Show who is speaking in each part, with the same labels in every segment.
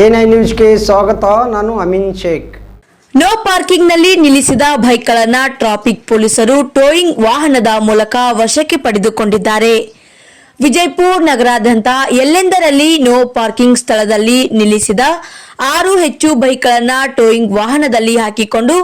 Speaker 1: N I ನ್ಯೂಸ್ಗೆ ಸ್ವಾಗತ, ನಾನು ಅಮಿನ್ ಶೇಖ್.
Speaker 2: ನೋ ಪಾರ್ಕಿಂಗ್ನಲ್ಲಿ ನಿಲ್ಲಿಸಿದ ಬೈಕ್ಗಳನ್ನು ಟ್ರಾಫಿಕ್ ಪೊಲೀಸರು ಟೋಯಿಂಗ್ ವಾಹನದ ಮೂಲಕ ವಶಕ್ಕೆ ಪಡೆದುಕೊಂಡಿದ್ದಾರೆ. ವಿಜಯಪುರ ನಗರಾದ್ಯಂತ ಎಲ್ಲೆಂದರಲ್ಲಿ ನೋ ಪಾರ್ಕಿಂಗ್ ಸ್ಥಳದಲ್ಲಿ ನಿಲ್ಲಿಸಿದ ಆರು ಹೆಚ್ಚು ಬೈಕ್ಗಳನ್ನು ಟೋಯಿಂಗ್ ವಾಹನದಲ್ಲಿ ಹಾಕಿಕೊಂಡು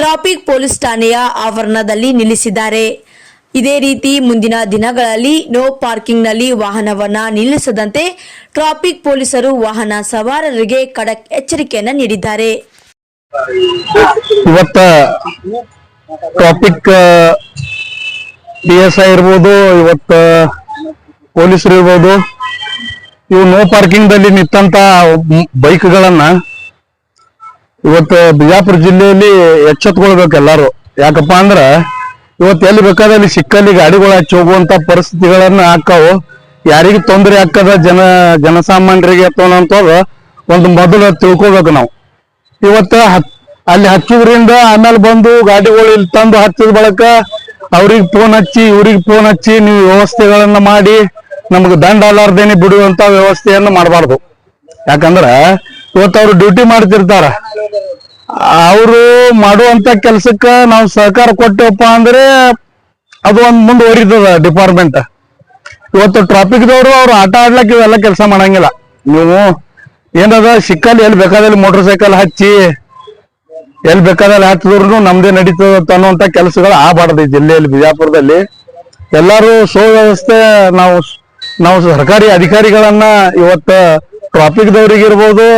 Speaker 2: ಟ್ರಾಫಿಕ್ ಪೊಲೀಸ್ ಠಾಣೆಯ ಆವರಣದಲ್ಲಿ ನಿಲ್ಲಿಸಿದ್ದಾರೆ. ಇದೇ ರೀತಿ ಮುಂದಿನ ದಿನಗಳಲ್ಲಿ ನೋ ಪಾರ್ಕಿಂಗ್ನಲ್ಲಿ ವಾಹನವನ್ನ ನಿಲ್ಲಿಸದಂತೆ ಟ್ರಾಫಿಕ್ ಪೊಲೀಸರು ವಾಹನ ಸವಾರರಿಗೆ ಖಡಕ್ ಎಚ್ಚರಿಕೆಯನ್ನ ನೀಡಿದ್ದಾರೆ.
Speaker 3: ಇವತ್ತ ಟ್ರಾಫಿಕ್ ಪಿ ಎಸ್ ಇರ್ಬೋದು, ಇವತ್ತ ಪೊಲೀಸರು ಇರ್ಬೋದು, ಇವು ನೋ ಪಾರ್ಕಿಂಗ್ ದಲ್ಲಿ ನಿಂತ ಬೈಕ್ಗಳನ್ನ ಇವತ್ತು ಬಿಜಾಪುರ ಜಿಲ್ಲೆಯಲ್ಲಿ ಎಚ್ಚೆತ್ಕೊಳ್ಬೇಕು ಎಲ್ಲಾರು. ಯಾಕಪ್ಪ ಅಂದ್ರ ಇವತ್ತು ಎಲ್ಲಿ ಬೇಕಾದಲ್ಲಿ ಸಿಕ್ಕಲ್ಲಿ ಗಾಡಿಗಳು ಹಚ್ಚಿ ಹೋಗುವಂತ ಪರಿಸ್ಥಿತಿಗಳನ್ನ ಆಕ್ಕಾವು ಯಾರಿಗೆ ತೊಂದರೆ ಹಾಕದ ಜನ, ಜನಸಾಮಾನ್ಯರಿಗೆ ಅನ್ನೋಂಥದ್ದು ಒಂದು ಮೊದಲು ತಿಳ್ಕೊಬೇಕು ನಾವು. ಇವತ್ತ ಅಲ್ಲಿ ಹಚ್ಚೋದ್ರಿಂದ ಆಮೇಲೆ ಬಂದು ಗಾಡಿಗಳು ಇಲ್ಲಿ ತಂದು ಹಚ್ಚಿದ ಬಳಕ ಅವ್ರಿಗೆ ಫೋನ್ ಹಚ್ಚಿ, ಇವ್ರಿಗೆ ಫೋನ್ ಹಚ್ಚಿ ನೀವು ವ್ಯವಸ್ಥೆಗಳನ್ನ ಮಾಡಿ, ನಮ್ಗೆ ದಂಡ ಅಲಾರ್ದೇನೆ ಬಿಡುವಂತ ವ್ಯವಸ್ಥೆಯನ್ನ ಮಾಡಬಾರ್ದು. ಯಾಕಂದ್ರ ಇವತ್ತು ಅವ್ರು ಡ್ಯೂಟಿ ಮಾಡ್ತಿರ್ತಾರ. ಅವರು ಮಾಡುವಂತ ಕೆಲ್ಸಕ್ಕ ನಾವು ಸಹಕಾರ ಕೊಟ್ಟೆವಪ್ಪ ಅಂದ್ರೆ ಅದು ಒಂದ್ ಮುಂದುವರಿತದ ಡಿಪಾರ್ಟ್ಮೆಂಟ್ ಇವತ್ತು ಟ್ರಾಫಿಕ್ ದವರು ಅವ್ರು ಆಟ ಆಡ್ಲಕ್ ಇವೆಲ್ಲ ಕೆಲಸ ಮಾಡಂಗಿಲ್ಲ. ನೀವು ಏನದ ಸಿಕ್ಕಲ್ಲಿ ಎಲ್ಲಿ ಬೇಕಾದಲ್ಲಿ ಮೋಟರ್ ಸೈಕಲ್ ಹಚ್ಚಿ ಎಲ್ಲಿ ಬೇಕಾದಲ್ಲಿ ಹಚ್ಚಿದ್ರು ನಮ್ದೇ ನಡೀತದ ಅನ್ನುವಂತ ಕೆಲಸಗಳು ಆಗಬಾರ್ದು ಈ ಜಿಲ್ಲೆಯಲ್ಲಿ, ಬಿಜಾಪುರದಲ್ಲಿ. ಎಲ್ಲಾರು ಸುವ್ಯವಸ್ಥೆ ನಾವು ನಾವು ಸರ್ಕಾರಿ ಅಧಿಕಾರಿಗಳನ್ನ ಇವತ್ತ ಟ್ರಾಫಿಕ್ ದವರಿಗಿರ್ಬೋದು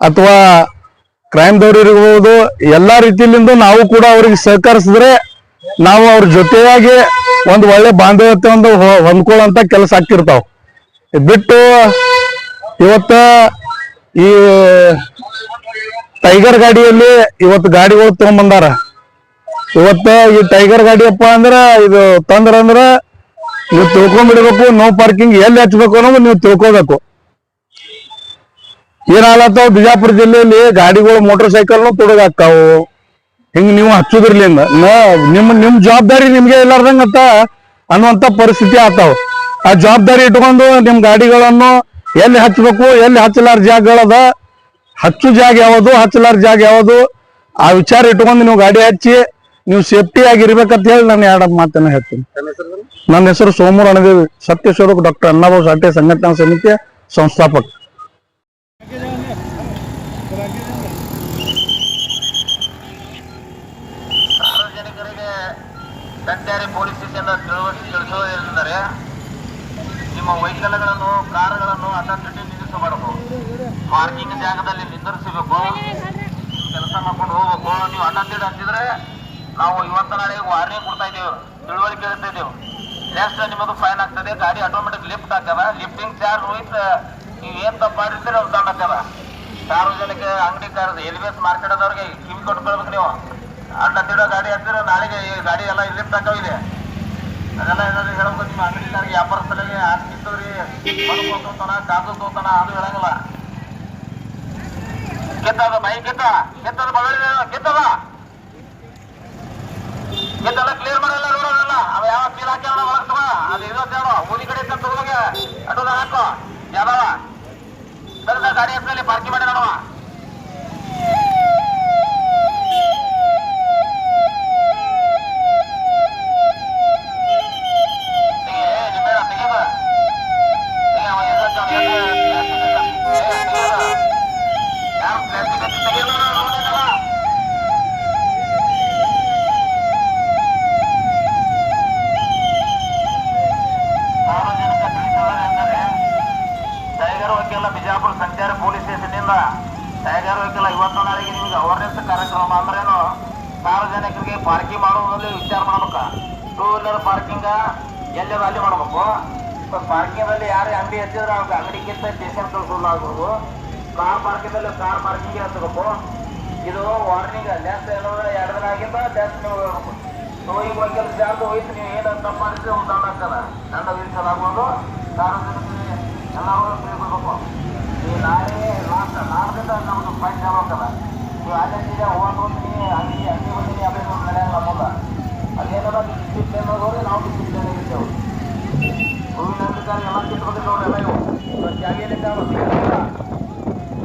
Speaker 3: ಅಥವಾ ಕ್ರೈಮ್ ಇರ್ಬೋದು, ಎಲ್ಲಾ ರೀತಿಲಿಂದ ನಾವು ಕೂಡ ಅವ್ರಿಗೆ ಸಹಕರಿಸಿದ್ರೆ ನಾವು ಅವ್ರ ಜೊತೆಯಾಗಿ ಒಂದು ಒಳ್ಳೆ ಬಾಂಧವ್ಯತೆ ಒಂದು ಹೊಂದ್ಕೊಳ್ಳೋಂತ ಕೆಲಸ ಆಗ್ತಿರ್ತಾವ. ಬಿಟ್ಟು ಇವತ್ತ ಈ ಟೈಗರ್ ಗಾಡಿಯಲ್ಲಿ ಇವತ್ತು ಗಾಡಿಗಳು ತಗೊಂಡ್ಬಂದಾರ ಇವತ್ತ ಈ ಟೈಗರ್ ಗಾಡಿಯಪ್ಪ ಅಂದ್ರ ಇದು ತಂದ್ರ ಅಂದ್ರ ನೀವು ತಿಳ್ಕೊಂಡ್ಬಿಡ್ಬೇಕು ನೋ ಪಾರ್ಕಿಂಗ್ ಎಲ್ಲಿ ಹಚ್ಬೇಕು ಅನ್ನೋದು ನೀವು ತಿಳ್ಕೊಬೇಕು. ಏನಾಗ್ಲತ್ತಾವ ಬಿಜಾಪುರ ಜಿಲ್ಲೆಯಲ್ಲಿ ಗಾಡಿಗಳು ಮೋಟರ್ ಸೈಕಲ್ ತೊಡಗಾಕ್ತಾವು ಹಿಂಗ್ ನೀವು ಹಚ್ಚುದ್ರಲಿಂದ ನಿಮ್ ನಿಮ್ ಜವಾಬ್ದಾರಿ ನಿಮ್ಗೆ ಇಲ್ಲಾರ್ದಂಗತ್ತ ಅನ್ನುವಂತ ಪರಿಸ್ಥಿತಿ ಆತಾವ ಆ ಜವಾಬ್ದಾರಿ ಇಟ್ಕೊಂಡು ನಿಮ್ ಗಾಡಿಗಳನ್ನು ಎಲ್ಲಿ ಹಚ್ಚಬೇಕು ಎಲ್ಲಿ ಹಚ್ಚಲಾರ ಜಾಗಗಳದ ಹಚ್ಚು ಜಾಗ ಯಾವುದು ಹಚ್ಚಲಾರ ಜಾಗ ಯಾವುದು? ಆ ವಿಚಾರ ಇಟ್ಕೊಂಡು ನೀವು ಗಾಡಿ ಹಚ್ಚಿ ನೀವು ಸೇಫ್ಟಿ ಆಗಿರ್ಬೇಕಂತ ಹೇಳಿ ನಾನು ಎರಡು ಮಾತನ್ನ ಹೇಳ್ತೀನಿ. ನನ್ನ ಹೆಸರು ಸೋಮೂರ್ ಅಣದೇವಿ ಸತ್ಯಸ್ವರೂಪ್ ಡಾಕ್ಟರ್ ಅಣ್ಣಾಬಾಬು ಸಾಟೆ ಸಂಘಟನಾ ಸಮಿತಿಯ ಸಂಸ್ಥಾಪಕ
Speaker 4: ಸಾರ್ವಜನಿಕರಿಗೆ ಸಂಚಾರಿ ಪೊಲೀಸ್ ತಿಳುವಳಿಕೆ ತಿಳಿಸುವುದೇನೆಂದರೆ ನಿಮ್ಮ ವೆಹಿಕಲ್ಗಳನ್ನು ಕಾರುಗಳನ್ನು ಅಡ್ಡಾದಿಡ್ಡಿ ನಿಲ್ಲಿಸಬಾರದು. ಪಾರ್ಕಿಂಗ್ ಜಾಗದಲ್ಲಿ ನಿಂದಿರಿಸಬೇಕು. ಕೆಲಸ ಮಾಡ್ಕೊಂಡು ಹೋಗ್ಬೇಕು. ನೀವು ಅಡ್ಡಾದಿಡ್ಡಿ ಅಂತಿದ್ರೆ ನಾವು ಇವತ್ತು ನಾಳೆ ವಾರ್ನಿಂಗ್ ಕೊಡ್ತಾ ಇದ್ದೇವೆ. ತಿಳುವಳಿಕೆ ಇದ್ದೇವೆ ನೆಕ್ಸ್ಟ್ ನಿಮ್ಮದು ಫೈನ್ ಆಗ್ತದೆ. ಗಾಡಿ ಆಟೋಮೆಟಿಕ್ ಲಿಫ್ಟ್ ಆಗ್ತದ. ಲಿಫ್ಟಿಂಗ್ ಚಾರ್ಜ್ ವಿತ್ ನೀವು ಏನ್ ತಪ್ಪು ಮಾಡಿರ್ತೀರಿ ಅವ್ರು ದಂಡ ಆಗ್ತದ. ಸಾರ್ವಜನಿಕ ಅಂಗಡಿ ಎಲ್ ಎಲ್ವೇಸ್ ಮಾರ್ಕೆಟ್ ಅದವ್ರಿಗೆ ಕಿವಿ ಕೊಟ್ಕೊಳ್ಬೇಕು ನೀವು. ಅಡ್ಡ ತಿಡೋ ಗಾಡಿ ಹತ್ತಿರ ನಾಳೆಗೆ ಈ ಗಾಡಿ ಎಲ್ಲ ಇಲ್ಲಿ. ಇದೆ ಅದೆಲ್ಲ ಏನಾದ್ರು ಹೇಳ್ಬೇಕು ನಿಮ್ಮ ಅಂಗಡಿಕಾರಿಗೆ ವ್ಯಾಪಾರಸ್ಥರಿಗೆ ಹಾಕ್ತಿದ್ದವ್ರಿ ಮಣ್ಣು ಕೊಡ್ತಾನ ಕಾಗದ ತೋತಾನ ಅದು ಹೇಳಂಗಿಲ್ಲ. ಬೈ ಗೆದ್ದ, ಗೆದ್ದದ ಕಿತ್ತದ ಗೆದ್ದದ? ಗೆದ್ದೆಲ್ಲ ಕ್ಲಿಯರ್ ಮಾಡಲ್ಲ ನೋಡೋದಲ್ಲ ಅವ ಯಾವ ಚೀಲ ಹಾಕ್ಯಾವ ಒಳಗ್ತವ ಅದು ಇರೋದೇನೋ ಊದಿ ಕಡೆ ಹಾಕೋ. ಸರಿ ಗಾಡಿ ಹತ್ತಲ್ಲಿ ಪಾರ್ಕಿಂಗ್ ಮಾಡಿ ನೋಡುವ ಟೈಗರ್ ವಕೀಲ ಬಿಜಾಪುರ ಸಂಚಾರ ಟೈಗರ್ ವಕೀಲ ಇವತ್ತು ನಾಳೆಗೆ ನಿಮ್ಗೆ ಅವೇರ್ನೆಸ್ ಕಾರ್ಯಕ್ರಮ ಅಂದ್ರೇನು ಸಾರ್ವಜನಿಕರಿಗೆ ಪಾರ್ಕಿಂಗ್ ಮಾಡುವುದರಲ್ಲಿ ವಿಚಾರ ಮಾಡ್ಬೇಕ. ಟೂ ವೀಲರ್ ಪಾರ್ಕಿಂಗ್ ಎಲ್ಲೆಲ್ಲ ಅಲ್ಲಿ ಮಾಡ್ಬೇಕು. ಪಾರ್ಕಿಂಗಲ್ಲಿ ಯಾರೇ ಅಂಗಡಿ ಹಚ್ಚಿದ್ರೆ ಅವ್ರಿಗೆ ಅಂಗಡಿಗಿಂತ ಸ್ಟೇಷನ್ ಕಳ್ಸೋದು ಆಗ್ಬೋದು. ಕಾರ್ ಪಾರ್ಕಿಂಗ್ ಅಲ್ಲಿ ಕಾರ್ ಪಾರ್ಕಿಂಗ್ ಹಚ್ಚಬೇಕು ಇದು ವಾರ್ನಿಂಗ್ ಲೆಸ್ ಏನೋ ಎರಡು ದಿನ ಆಗಿಂದ ಲೆಸ್ ನೀವು ಸೊ ಈಗ ಜಾಗ ಹೋಯ್ತು, ನೀವು ಏನು ತಪ್ಪು ಮಾಡಿದ್ರೆ ಒಂದು ದಂಡ ಆಗ್ತದ ದಂಡ ವಿಧಿಸಲಾಗುವುದು ಸಾರ್ವಜನಿಕರಿಗೆ ಎಲ್ಲರೂ ತಿಳ್ಕೊಬೇಕು ನಾಳೆ ಲಾಸ್ಟ್ ನಾಡ್ದಿಂದ ನಮ್ದು ಪಾಯಿಂಟ್ ಆಗ್ಬೇಕಲ್ಲ ನೀವು ಅಲ್ಲಿಂದ ಹೋಗೋದು ಅಲ್ಲಿ ಅಂಗಡಿ ಬಂದಿನಿ ಅದೇ ಅಲ್ಲಿ ಮುಂದೆ ಅದೇನದ ಡಿಸಿಪ್ಲಿನ್ ಹೋಗೋದು ನಾವು ಡಿಸಿಪ್ಲಿನ್ ಇರ್ತೇವೆ ಹೂವಿನ ಅಂಗಡಿಕಾರ ಎಲ್ಲ ಕಿತ್ಬೇಕು ನೋಡ್ರಿ ಎಲ್ಲ ಇವು ಜಾಗ ಏನಿದೆ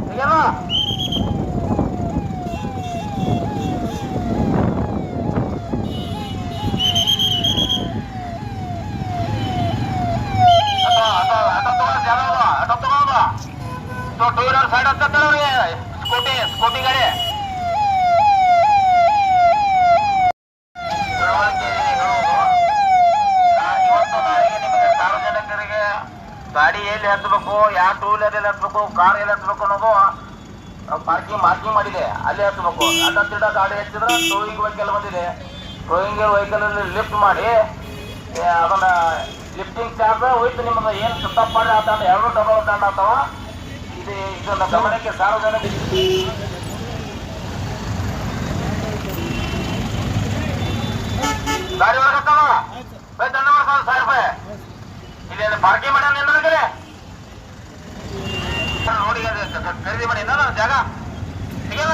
Speaker 4: ಸಿಗಲ್ಲ ಸೈಡ್ ಹತ್ತತ್ತ ಅವ್ರಿಗೆ ಸ್ಕೂಟಿ ಸ್ಕೂಟಿ ಗಾಡಿ ತಿಳುವಳಿಕೆ ಹೇಳುವುದು ಆ, ಇವತ್ತು ನಾಳೆಗೆ ನಿಮಗೆ ಸಾರ್ವಜನಿಕರಿಗೆ ಗಾಡಿ ಎಲ್ಲಿ ಹತ್ತಬೇಕು ಯಾವ ಟೂ ವೀಲರ್ ಎಲ್ಲಿ ಹತ್ತಬೇಕು ಕಾರ್ ಎಲ್ಲಿ ಹತ್ತಬೇಕು ಅನ್ನೋದು ಪಾರ್ಕಿಂಗ್ ಮಾರ್ಕಿಂಗ್ ಮಾಡಿದೆ. ಅಲ್ಲಿ ಹತ್ತಬೇಕು ಅಡ್ಡ ಗಾಡಿ ಹಚ್ಚಿದ್ರೆ ಟೂಯಿಂಗ್ ವೆಹಿಕಲ್ ಬಂದಿದೆ. ಟೂಯಿಂಗ್ ವೆಹಿಕಲ್ ಲಿಫ್ಟ್ ಮಾಡಿ ಅದನ್ನ ಲಿಫ್ಟಿಂಗ್ ಚಾರ್ಜ್ ಹೋಯ್ತು ನಿಮ್ಮದು ಏನು ಸುತ್ತಪ್ಪ ಮಾಡಿ ಆತ ಎರಡು ಡಬಲ್ ದಂಡ ಇದು ಇದನ್ನ ಗಮನಕ್ಕೆ ಸಾರ್ವಜನಿಕ ದಾರಿ ಒಳಗತ್ತಾವ ಬೈ ದಂಡ ಮಾಡ್ತಾವ ಸಾವಿರ ರೂಪಾಯಿ. ಇಲ್ಲಿ ಪಾರ್ಕಿಂಗ್ ಮಾಡ್ಯಾನ ನಿಂದ್ರೆ ನೋಡಿ ಖರೀದಿ ಮಾಡಿ ಏನೋ ಜಾಗ. ಸಿಗಲ್ಲ